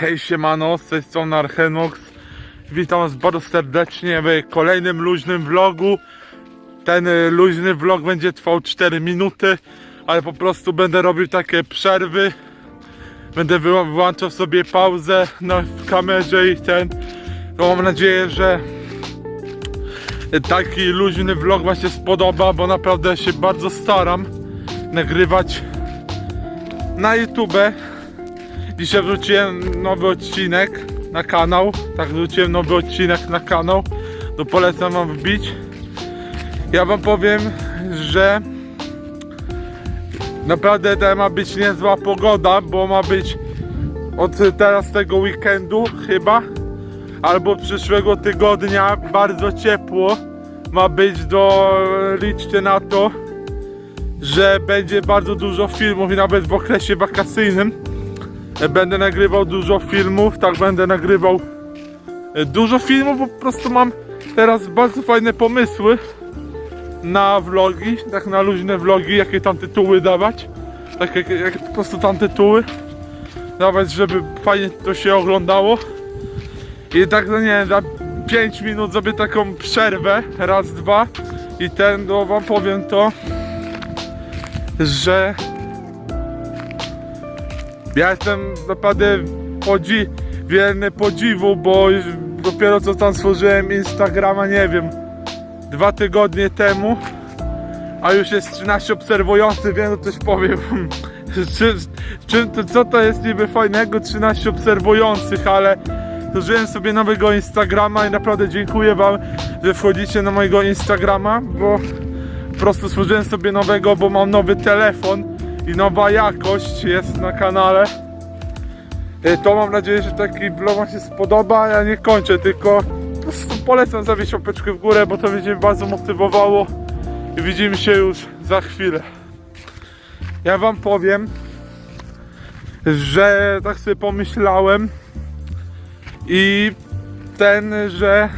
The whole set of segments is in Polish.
Hej siemano, z tej strony Archenox. Witam was bardzo serdecznie w kolejnym luźnym vlogu. Ten y, luźny vlog będzie trwał 4 minuty, ale po prostu będę robił takie przerwy. Będę wyłą- wyłączał sobie pauzę na kamerze i ten. No, mam nadzieję, że taki luźny vlog wam się spodoba, bo naprawdę się bardzo staram nagrywać na YouTube. Dzisiaj wrzuciłem nowy odcinek na kanał. Tak, wrzuciłem nowy odcinek na kanał. To polecam wam wbić. Ja wam powiem, że naprawdę to ma być niezła pogoda, bo ma być od teraz tego weekendu chyba albo przyszłego tygodnia bardzo ciepło ma być do liczcie na to że będzie bardzo dużo filmów i nawet w okresie wakacyjnym będę nagrywał dużo filmów, tak będę nagrywał e, dużo filmów, po prostu mam teraz bardzo fajne pomysły na vlogi, tak na luźne vlogi, jakie tam tytuły dawać, tak jak, jak po prostu tam tytuły. Dawać, żeby fajnie to się oglądało. I tak no nie wiem, za 5 minut zrobię taką przerwę, raz, dwa. I ten, no wam powiem to, że ja jestem naprawdę podzi wierny podziwu, bo już dopiero co tam stworzyłem Instagrama, nie wiem, dwa tygodnie temu, a już jest 13 obserwujących, no coś powiem. Czy, czy, co to jest niby fajnego, 13 obserwujących, ale stworzyłem sobie nowego Instagrama i naprawdę dziękuję wam, że wchodzicie na mojego Instagrama, bo po prostu stworzyłem sobie nowego, bo mam nowy telefon i nowa jakość jest na kanale. E, To mam nadzieję, że taki vlog wam się spodoba. Ja nie kończę, tylko po prostu polecam zawieść łapeczkę w górę, bo to będzie mnie bardzo motywowało. I widzimy się już za chwilę. Ja wam powiem, że tak sobie pomyślałem i ten, że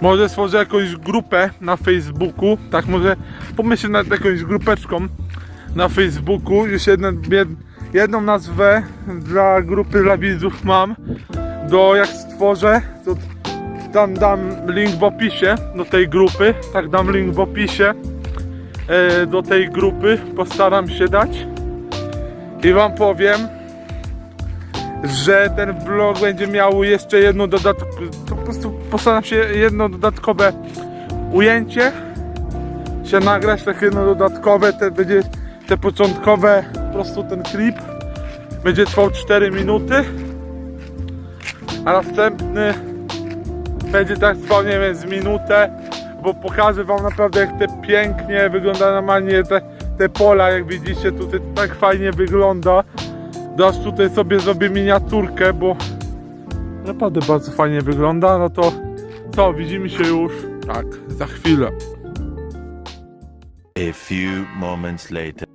może stworzę jakąś grupę na Facebooku, tak może pomyślę nad jakąś grupeczką na Facebooku, już jedną, jed- jedną nazwę dla grupy dla widzów mam, do jak stworzę, to tam dam link w opisie do tej grupy, tak dam link w opisie e, do tej grupy, postaram się dać. I wam powiem, że ten vlog będzie miał jeszcze jedno dodatkowe, po prostu postaram się jedno dodatkowe ujęcie się nagrać, takie jedno dodatkowe, te będzie te początkowe, po prostu ten klip będzie trwał 4 minuty, a następny będzie tak trwał, nie wiem, z minutę, bo pokażę wam naprawdę jak te pięknie wygląda normalnie te, te pola, jak widzicie, tutaj tak fajnie wygląda. Teraz tutaj sobie zrobię miniaturkę, bo naprawdę bardzo fajnie wygląda. No to co, widzimy się już tak za chwilę. A few moments later.